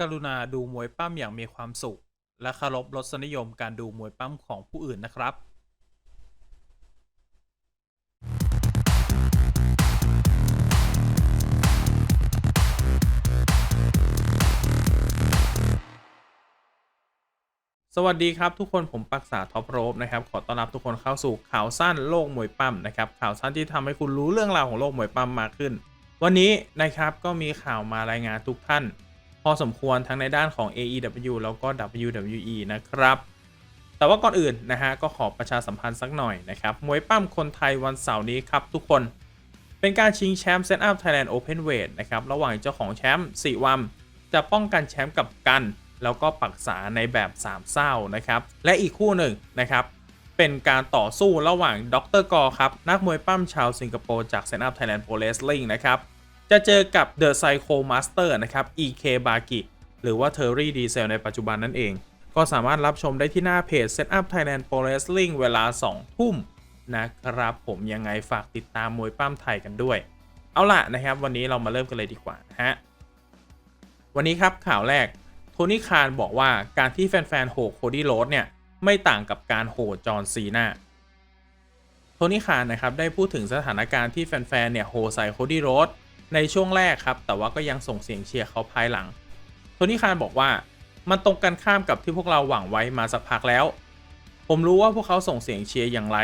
กรุณาดูมวยปั้มอย่างมีความสุข และเคารพรสนิยมการดูมวยปั้มของผู้อื่นนะครับสวัสดีครับทุกคนผมปรักษาท็อปโรบนะครับขอต้อนรับทุกคนเข้าสู่ข่าวสั้นโลกมวยปั้มนะครับข่าวสั้นที่ทำให้คุณรู้เรื่องราวของโลกมวยปั้มมากขึ้น วันนี้นะครับก็มีข่าวมารายงานทุกท่าน อสมควรทั้งในด้านของ AEW แล้วก็ WWE นะครับ แต่ว่าก่อนอื่นนะฮะก็ขอประชาสัมพันธ์สักหน่อยนะครับ มวยปั้มคนไทยวันเสาร์นี้ครับทุกคน เป็นการชิงแชมป์เซตอัพไทยแลนด์โอเพนเวทนะครับ ระหว่างเจ้าของแชมป์สีวัมจะป้องกันแชมป์กับกัน แล้วก็ปักษาในแบบสามเศร้านะครับ และอีกคู่หนึ่งนะครับเป็นการต่อสู้ระหว่างดรกอครับ นักมวยปั้มชาวสิงคโปร์จากเซตอัพไทยแลนด์โปรเลสลิงนะครับ จะเจอกับ The Psycho Master นะครับ EK Baki หรือว่า Terry Diesel ในปัจจุบันนั่นเอง ก็สามารถรับชมได้ที่หน้าเพจ Setup Thailand Pro Wrestling เวลา 2 ทุ่มนะครับผมยังไงฝากติดตามมวยปั้มไทยกันด้วย เอาล่ะนะครับ วันนี้เรามาเริ่มกันเลยดีกว่าฮะวันนี้ครับข่าวแรกโทนี่คารบอกว่าการที่แฟนๆโหโคดี้โรดเนี่ยไม่ต่างกับการโหจอห์นซีนาโทนี่คารนะครับได้พูดถึงสถานการณ์ที่แฟนๆเนี่ยโหใส่โคดี้โรด ในช่วงแรกครับ แต่ว่าก็ยังส่งเสียงเชียร์เขาภายหลัง โทนี่คารบอกว่ามันตรงกันข้ามกับที่พวกเราหวังไว้มาสักพักแล้ว ผมรู้ว่าพวกเขาส่งเสียงเชียร์อย่างไร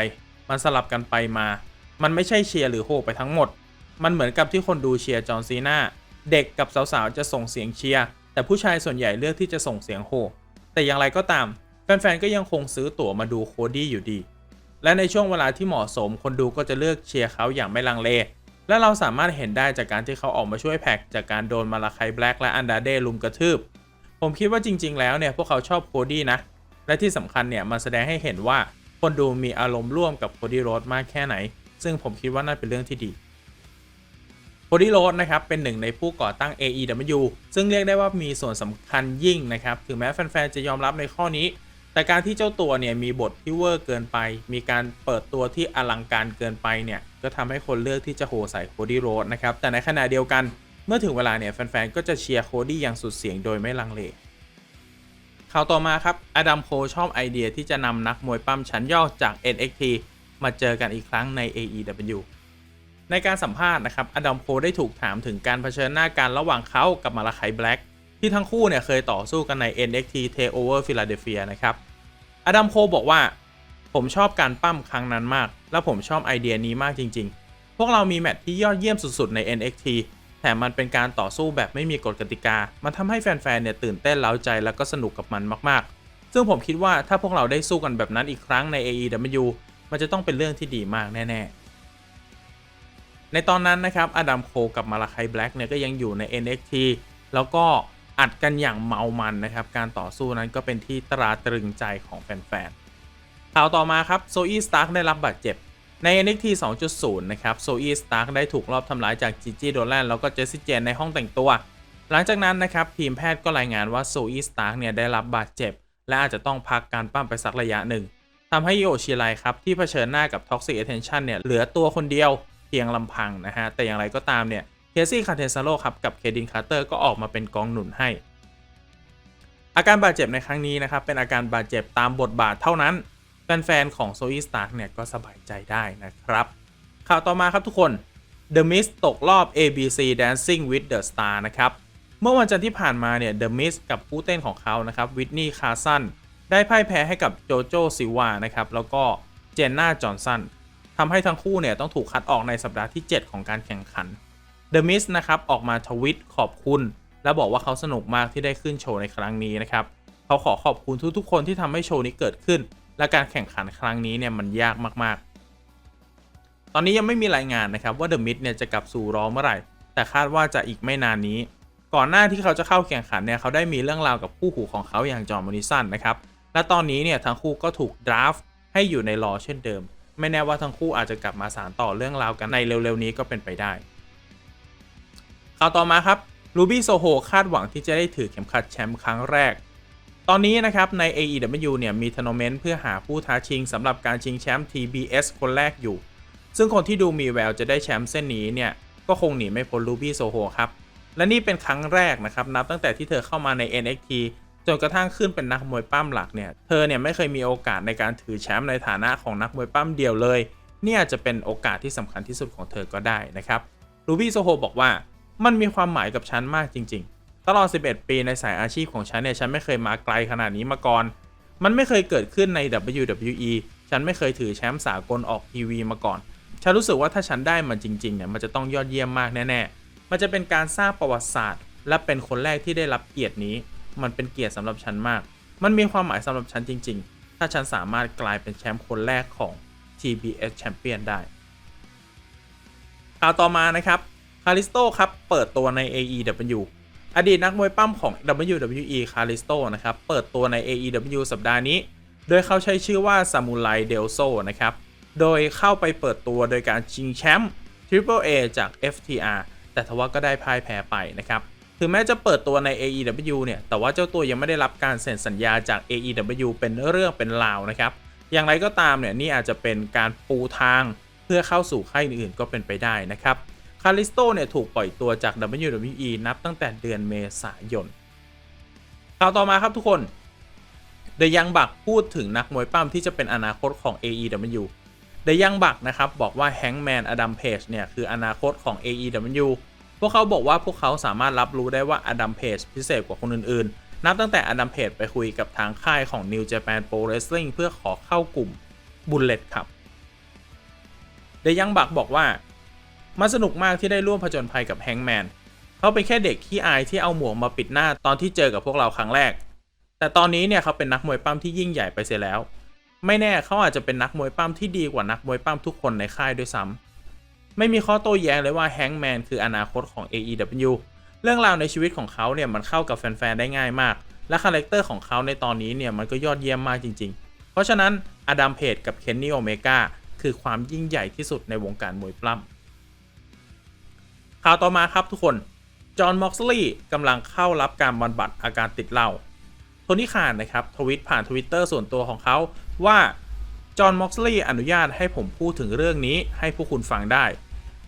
มันสลับกันไปมา มันไม่ใช่เชียร์หรือโหไปทั้งหมด มันเหมือนกับที่คนดูเชียร์จอห์นซีนาเด็กกับสาวๆจะส่งเสียงเชียร์ แต่ผู้ชายส่วนใหญ่เลือกที่จะส่งเสียงโห แต่อย่างไรก็ตาม แฟนๆ ก็ยังคงซื้อตั๋วมาดูโคดี้อยู่ดี และในช่วงเวลาที่เหมาะสม คนดูก็จะเลือกเชียร์เขาอย่างไม่ลังเล และเราสามารถเห็นได้จากการที่เขาออกมาช่วยแพ็กจากการโดนมาลาไคแบล็กและอันดาเดลุมกระทืบ ผมคิดว่าจริง ๆ แล้วเนี่ยพวกเขาชอบโคดี้นะ และที่สำคัญเนี่ยมันแสดงให้เห็นว่าคนดูมีอารมณ์ร่วมกับโคดี้โรดมากแค่ไหน ซึ่งผมคิดว่าน่าเป็นเรื่องที่ดีโคดี้โรดนะครับเป็นหนึ่งในผู้ก่อตั้ง AEW ซึ่งเรียกได้ว่ามีส่วนสำคัญยิ่งนะครับถึงแม้แฟนๆจะยอมรับในข้อนี้ แต่การที่เจ้าตัวเนี่ยมีบทที่เวอร์เกินไป มีการเปิดตัวที่อลังการเกินไปเนี่ยก็ทำให้คนเลือกที่จะโหใส่โคดี้โรดนะครับ แต่ในขณะเดียวกันเมื่อถึงเวลาเนี่ยแฟนๆ ก็จะเชียร์โคดี้อย่างสุดเสียงโดยไม่ลังเลข่าวต่อมาครับ อดัมโคชอบไอเดียที่จะนำนักมวยปั้มชั้นยอดจาก NXT มาเจอกันอีกครั้งใน AEW ในการสัมภาษณ์นะครับ อดัมโคได้ถูกถามถึงการเผชิญหน้ากันระหว่างเขากับมาลาไคแบล็กที่ทั้งคู่เนี่ยเคยต่อสู้กันใน NXT Takeover Philadelphia นะครับ อดัมโคบอกว่า ผมชอบการปั้มครั้งนั้นมาก และผมชอบไอเดียนี้มากจริง ๆ พวกเรามีแมตช์ที่ยอดเยี่ยมสุดๆใน NXT แถมมันเป็นการต่อสู้แบบไม่มีกฎกติกา มันทำให้แฟนๆ เนี่ยตื่นเต้นเล้าใจแล้วก็สนุกกับมันมากๆ ซึ่งผมคิดว่าถ้าพวกเราได้สู้กันแบบนั้นอีกครั้งใน AEW มันจะต้องเป็นเรื่องที่ดีมากแน่ ๆ ในตอนนั้นนะครับอดัมโคกับมาลาไคแบล็กเนี่ยก็ยังอยู่ใน NXT แล้วก็ อัดกันอย่างเมามันนะครับ การต่อสู้นั้นก็เป็นที่ตราตรึงใจของแฟนๆข่าวต่อมาครับโซอี้สตาร์กได้รับบาดเจ็บ ใน NXT 2.0 นะครับโซอี้สตาร์กได้ถูกรอบทำร้ายจากจิจิโดแลนแล้วก็เจสซี่เจนในห้องแต่งตัว หลังจากนั้นนะครับทีมแพทย์ก็รายงานว่าโซอี้สตาร์กเนี่ยได้รับบาดเจ็บ และอาจจะต้องพักการปั้มไปสักระยะหนึ่งทำให้โยชิไลครับที่เผชิญหน้ากับ Toxic Attention เนี่ยเหลือตัวคนเดียวเพียงลำพังนะฮะแต่อย่างไรก็ตามเนี่ย เคซี่คาเทซาโลครับกับเคดินคาร์เตอร์ก็ออกมาเป็นกองหนุนให้ อาการบาดเจ็บในครั้งนี้นะครับเป็นอาการบาดเจ็บตามบทบาทเท่านั้น แฟนๆของโซอีสตาร์เนี่ยก็สบายใจได้นะครับ ข่าวต่อมาครับทุกคน The Mist ตกรอบ ABC Dancing with the Star นะครับเมื่อวันจันทร์ที่ผ่านมาเนี่ย The Mist กับผู้เต้นของเขานะครับวิทนีย์คาร์สันได้พ่ายแพ้ให้กับโจโจซิวานะครับแล้วก็เจนน่าจอห์นสันทำให้ทั้งคู่เนี่ยต้องถูกคัดออกในสัปดาห์ที่ 7 ของการแข่งขัน The Mist นะครับออกมาทวิตขอบคุณ และบอกว่าเขาสนุกมากที่ได้ขึ้นโชว์ในครั้งนี้นะครับเขาขอขอบคุณทุกๆ คนที่ทำให้โชว์นี้เกิดขึ้น และการแข่งขันครั้งนี้เนี่ยมันยากมากๆ ตอนนี้ยังไม่มีรายงานนะครับว่า The Mist เนี่ยจะกลับสู่รอเมื่อไหร่ แต่คาดว่าจะอีกไม่นานนี้ ก่อนหน้าที่เขาจะเข้าแข่งขันเนี่ยเขาได้มีเรื่องราวกับคู่หูของเขาอย่างจอห์นมอนิสันนะครับและตอนนี้เนี่ยทั้งคู่ก็ถูกดราฟต์ให้อยู่ในรอเช่นเดิม ไม่แน่ว่าทั้งคู่อาจจะกลับมาสานต่อเรื่องราวกันในเร็วๆนี้ก็เป็นไปได้ ข่าวต่อมาครับลูบี้โซโฮคาดหวังที่จะได้ถือเข็มขัดแชมป์ครั้งแรก ตอนนี้นะครับใน AEW เนี่ยมีทัวร์นาเมนต์เพื่อหาผู้ท้าชิงสำหรับการชิงแชมป์ TBS คนแรกอยู่ ซึ่งคนที่ดูมีแววจะได้แชมป์เส้นนี้เนี่ยก็คงหนีไม่พ้นลูบี้โซโฮครับและนี่เป็นครั้งแรกนะครับนับตั้งแต่ที่เธอเข้ามาใน NXT จนกระทั่งขึ้นเป็นนักมวยปั้มหลักเนี่ย เธอเนี่ยไม่เคยมีโอกาสในการถือแชมป์ในฐานะของนักมวยปั้มเดียวเลยนี่อาจจะเป็นโอกาสที่สำคัญที่สุดของเธอก็ได้นะครับ รูบี้โซโฮบอกว่า มันมีความหมายกับฉันมากจริง ๆ ตลอด 11 ปีในสายอาชีพของฉันเนี่ยฉันไม่เคยมาไกลขนาดนี้มาก่อน มันไม่เคยเกิดขึ้นใน WWE ฉันไม่เคยถือแชมป์สากลออกทีวีมาก่อน ฉันรู้สึกว่าถ้าฉันได้มันจริงๆเนี่ยมันจะต้องยอดเยี่ยมมากแน่ๆ มันจะเป็นการสร้างประวัติศาสตร์ และเป็นคนแรกที่ได้รับเกียรตินี้ มันเป็นเกียรติสำหรับฉันมาก มันมีความหมายสำหรับฉันจริง ๆ ถ้าฉันสามารถกลายเป็นแชมป์คนแรกของ TBS Champion ได้ข่าวต่อมานะครับ คาริสโตครับ เปิดตัวใน AEW อดีตนักมวยปั้มของ WWE คาริสโตนะครับ เปิดตัวใน AEW สัปดาห์นี้ โดยเขาใช้ชื่อว่าซามูไรเดลโซนะครับ โดยเข้าไปเปิดตัวโดยการชิงแชมป์ Triple A จาก FTR แต่ทว่าก็ได้พ่ายแพ้ไปนะครับ ถึงแม้จะเปิดตัวใน AEW เนี่ย แต่ว่าเจ้าตัวยังไม่ได้รับการเซ็นสัญญาจาก AEW เป็นเรื่องเป็นราวนะครับ อย่างไรก็ตามเนี่ยนี่อาจจะเป็นการปูทางเพื่อเข้าสู่ค่ายอื่นๆก็เป็นไปได้นะครับาริสโตเนี่ยถูกปล่อยตัวจาก WWE นับตั้งแต่เดือนเมษายนข่าวต่อมาครับทุกคนเดยังบักพูดถึงนักมวยปั้มที่จะเป็นอนาคตของ AEW เดยังบักนะครับบอกว่าแฮงแมนอดัมเพจเนี่ยคืออนาคตของ AEW พวกเขาบอกว่าพวกเขาสามารถรับรู้ได้ว่าอดัมเพจพิเศษกว่าคนอื่นๆ นับตั้งแต่อดัมเพจไปคุยกับทางค่ายของ New Japan Pro Wrestling เพื่อขอเข้ากลุ่มบุลเลตครับเดยังบักบอกว่า มันสนุกมากที่ได้ร่วมผจญภัยกับแฮงแมนเขาเป็นแค่เด็กขี้อายที่เอาหมวกมาปิดหน้าตอนที่เจอกับพวกเราครั้งแรก แต่ตอนนี้เนี่ยเขาเป็นนักมวยปั้มที่ยิ่งใหญ่ไปเสียแล้ว ไม่แน่เขาอาจจะเป็นนักมวยปั้มที่ดีกว่านักมวยปั้มทุกคนในค่ายด้วยซ้ำไม่มีข้อโต้แย้งเลยว่าแฮงแมนคืออนาคตของ AEW เรื่องราวในชีวิตของเขาเนี่ยมันเข้ากับแฟนๆได้ง่ายมาก และคาแรคเตอร์ของเขาในตอนนี้เนี่ยมันก็ยอดเยี่ยมมากจริง ๆ เพราะฉะนั้นอดัมเพจกับเคนนี่โอเมกาคือความยิ่งใหญ่ที่สุดในวงการมวยปล้ำ ข่าวต่อมาครับทุกคน จอห์น ม็อกซลีย์กำลังเข้ารับการบำบัดอาการติดเหล้า โทนี่คานนะครับทวิตผ่านทวิตเตอร์ส่วนตัวของเขาว่า จอห์น ม็อกซลีย์อนุญาตให้ผมพูดถึงเรื่องนี้ให้ผู้คุณฟังได้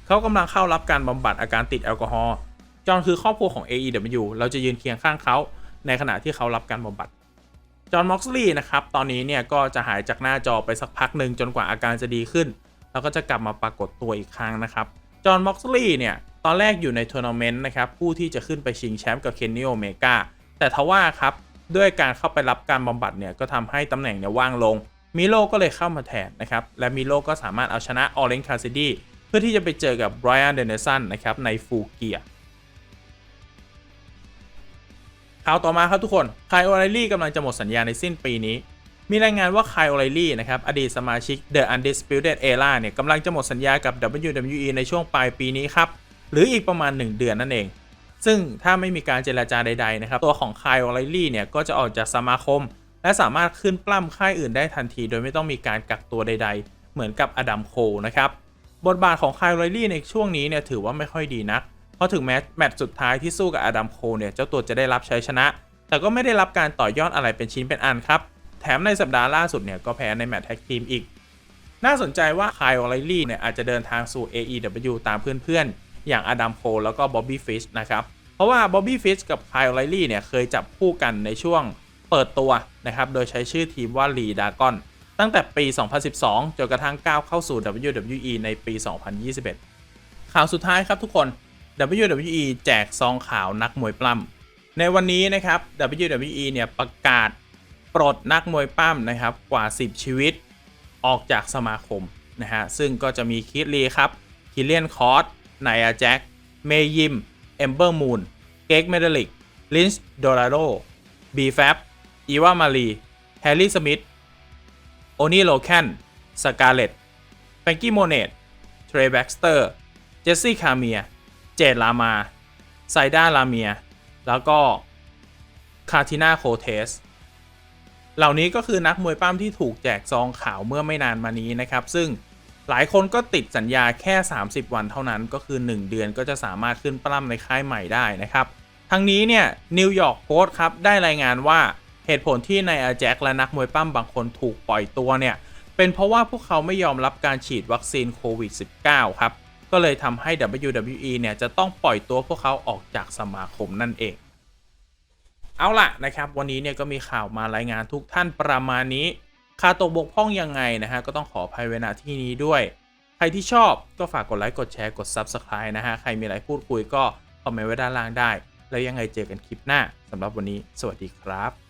เขากำลังเข้ารับการบำบัดอาการติดแอลกอฮอล์ จอห์นคือครอบครัวของ AEW เราจะยืนเคียงข้างเขาในขณะที่เขารับการบำบัดจอห์น ม็อกซลีย์นะครับ ตอนนี้เนี่ยก็จะหายจากหน้าจอไปสักพักหนึ่งจนกว่าอาการจะดีขึ้น แล้วก็จะกลับมาปรากฏตัวอีกครั้งนะครับ จอห์น ม็อกซลีย์เนี่ย ตอนแรกอยู่ในทัวร์นาเมนต์นะครับ ผู้ที่จะขึ้นไปชิงแชมป์กับเคนนิโอเมกาแต่ทว่าครับ ด้วยการเข้าไปรับการบำบัดเนี่ย ก็ทำให้ตำแหน่งเนี่ยว่างลง มิโลก็เลยเข้ามาแทนนะครับ และมิโลก็สามารถเอาชนะออเรนคาซิดีเพื่อที่จะไปเจอกับไบรอันเดนเนสันนะครับในฟูเกียข่าวต่อมาครับทุกคนไคลโอไลลี่กำลังจะหมดสัญญาในสิ้นปีนี้ มีรายงานว่าไคลโอไลลี่นะครับอดีตสมาชิก The Undisputed Era เนี่ยกำลังจะหมดสัญญากับ WWE ในช่วงปลายปีนี้ครับ หรืออีกประมาณ 1 เดือนนั่นเอง ซึ่งถ้าไม่มีการเจราจาใดๆนะครับตัวของคายโอไลลี่เนี่ยก็จะออกจากสมาคม และสามารถขึ้นปล้ำค่ายอื่นได้ทันที โดยไม่ต้องมีการกักตัวใด ๆ เหมือนกับอดัมโคนะครับบทบาทของคายโอไลลี่ในช่วงนี้เนี่ยถือว่าไม่ค่อยดีนักเพราะถึงแม้แมตช์สุดท้ายที่สู้กับอดัมโคเนี่ยเจ้าตัวจะได้รับชัยชนะ แต่ก็ไม่ได้รับการต่อยอดอะไรเป็นชิ้นเป็นอันครับแถมในสัปดาห์ล่าสุดเนี่ยก็แพ้ในแมตช์แท็กทีมอีก น่าสนใจว่าคายโอไลลี่เนี่ยอาจจะเดินทางสู่ AEW ตามเพื่อนๆ อย่างอดัมโคแล้วก็บ๊อบบี้ฟิชนะครับ เพราะว่าบ๊อบบี้ฟิชกับไคลไลลี่เนี่ยเคยจับคู่กันในช่วงเปิดตัวนะครับ โดยใช้ชื่อทีมว่าลีดากอนตั้งแต่ปี 2012 จนกระทั่งก้าวเข้าสู่ WWE ในปี 2021 ข่าวสุดท้ายครับทุกคน WWE แจกซองขาวนักมวยปล้ำในวันนี้นะครับ WWE เนี่ยประกาศปลดนักมวยปล้ำนะครับกว่า 10 ชีวิตออกจากสมาคมนะฮะซึ่งก็จะมีคิดลีครับคิเลียนคอร์ส ไนอาแจ็ค เมยิม เอมเบอร์มูน เก๊กเมเดลิก ลินช์โดราโดบีแฟบอีวามารีแฮร์รี่สมิธ โอนี่โลแคนสกาเลตแฟงกี้โมเนตเทรย์แบ็กสเตอร์ เจสซี่คาเมีย เจดลามาไซด้าลาเมีย แล้วก็คาทิน่าโคเทส เหล่านี้ก็คือนักมวยปั้มที่ถูกแจกซองขาวเมื่อไม่นานมานี้นะครับ ซึ่ง หลายคนก็ติดสัญญาแค่ 30 วันเท่านั้นก็คือ 1 เดือนก็จะสามารถขึ้นปล้ำในค่ายใหม่ได้นะครับ ทั้งนี้เนี่ยนิวยอร์กโพสต์ครับได้รายงานว่าเหตุผลที่นายอาแจ็คและนักมวยปั้มบางคนถูกปล่อยตัวเนี่ยเป็นเพราะว่าพวกเขาไม่ยอมรับการฉีดวัคซีนโควิด -19 ครับ ก็เลยทำให้ WWE เนี่ยจะต้องปล่อยตัวพวกเขาออกจากสมาคมนั่นเอง เอาล่ะนะครับ วันนี้เนี่ยก็มีข่าวมารายงานทุกท่านประมาณนี้ คาตกบกพร่องยังไงนะฮะก็ต้องขออภัยเวณาที่นี้ด้วย ใครที่ชอบก็ฝากกดไลค์กดแชร์กด Subscribe นะฮะใครมีอะไรพูดคุยก็คอมเมนต์ไว้ด้านล่างได้ แล้วยังไงเจอกันคลิปหน้าสำหรับวันนี้ สวัสดีครับ